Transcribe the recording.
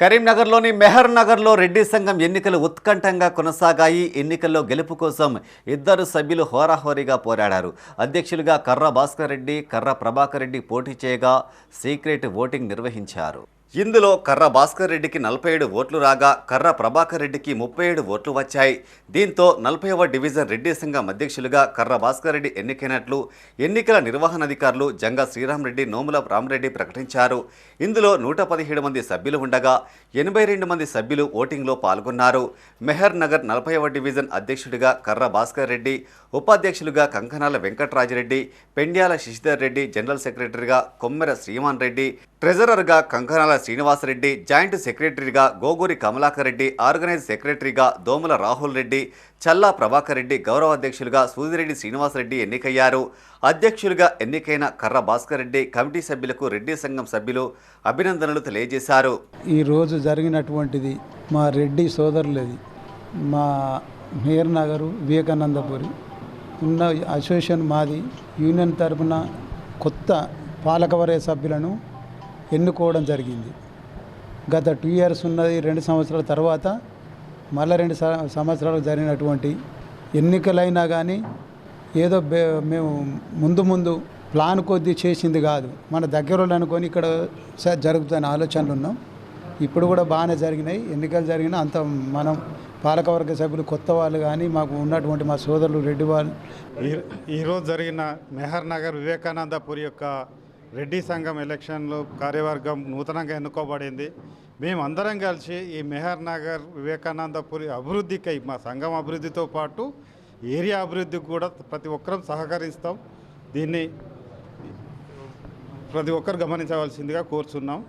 కరీంనగర్లోని మెహర్ నగర్లో రెడ్డి సంఘం ఎన్నికలు ఉత్కంఠంగా కొనసాగాయి. ఎన్నికల్లో గెలుపు కోసం ఇద్దరు సభ్యులు హోరాహోరీగా పోరాడారు. అధ్యక్షులుగా కర్ర భాస్కర్ రెడ్డి కర్ర ప్రభాకర్ రెడ్డి పోటీ చేయగా సీక్రెట్ ఓటింగ్ నిర్వహించారు. ఇందులో కర్ర భాస్కర్ రెడ్డికి నలభై ఏడు ఓట్లు రాగా కర్ర ప్రభాకర్ రెడ్డికి ముప్పై ఏడు ఓట్లు వచ్చాయి. దీంతో నలభైవ డివిజన్ రెడ్డి సంఘం అధ్యక్షులుగా కర్ర భాస్కర్ రెడ్డి ఎన్నికైనట్లు ఎన్నికల నిర్వహణాధికారులు జంగా శ్రీరామరెడ్డి నోముల రామరెడ్డి ప్రకటించారు. ఇందులో నూట పదిహేడు మంది సభ్యులు ఉండగా ఎనభై రెండు మంది సభ్యులు ఓటింగ్లో పాల్గొన్నారు. మెహర్ నగర్ నలభైవ డివిజన్ అధ్యక్షుడిగా కర్ర భాస్కర్ రెడ్డి ఉపాధ్యక్షులుగా కంకనాల వెంకటరాజరెడ్డి పెండ్యాల శశిధర్ రెడ్డి జనరల్ సెక్రటరీగా కొమ్మెర శ్రీమాన్ రెడ్డి ట్రెజరర్గా కంకనాల శ్రీనివాసరెడ్డి జాయింట్ సెక్రటరీగా గోగూరి కమలాకర్ రెడ్డి ఆర్గనైజ్ సెక్రటరీగా దోమల రాహుల్ రెడ్డి చల్లా ప్రభాకర్ రెడ్డి గౌరవ అధ్యక్షులుగా సూదిరెడ్డి శ్రీనివాసరెడ్డి ఎన్నికయ్యారు. అధ్యక్షులుగా ఎన్నికైన కర్ర భాస్కర్ రెడ్డి కమిటీ సభ్యులకు రెడ్డి సంఘం సభ్యులు అభినందనలు తెలియజేశారు. ఈరోజు జరిగినటువంటిది మా రెడ్డి సోదరులది. మా మేయర్ నగరు వివేకానందపురి ఉన్న అసోసియేషన్ మాది యూనియన్ తరపున కొత్త పాలకవర్య సభ్యులను ఎన్నుకోవడం జరిగింది. గత టూ ఇయర్స్ ఉన్నది రెండు సంవత్సరాల తర్వాత మళ్ళీ రెండు స- సంవత్సరాలు జరిగినటువంటి ఎన్నికలైనా కానీ ఏదో బే మేము ముందు ముందు ప్లాన్ కొద్దీ చేసింది కాదు. మన దగ్గర వాళ్ళు అనుకొని ఇక్కడ జరుగుతున్న ఆలోచనలు ఉన్నాం. ఇప్పుడు కూడా బాగానే జరిగినాయి. ఎన్నికలు జరిగినా అంత మనం పాలకవర్గ సభ్యులు కొత్త వాళ్ళు కానీ మాకు ఉన్నటువంటి మా సోదరులు రెడ్డి వాళ్ళు ఈరోజు జరిగిన మెహర్ నగర్ వివేకానందపురి యొక్క రెడ్డి సంఘం ఎలక్షన్లో కార్యవర్గం నూతనంగా ఎన్నుకోబడింది. మేము అందరం కలిసి ఈ మెహర్ నగర్ వివేకానందపురి అభివృద్ధికై మా సంఘం అభివృద్ధితో పాటు ఏరియా అభివృద్ధికి కూడా ప్రతి ఒక్కరం సహకరిస్తాం. దీన్ని ప్రతి ఒక్కరు గమనించవలసిందిగా కోరుచున్నాం.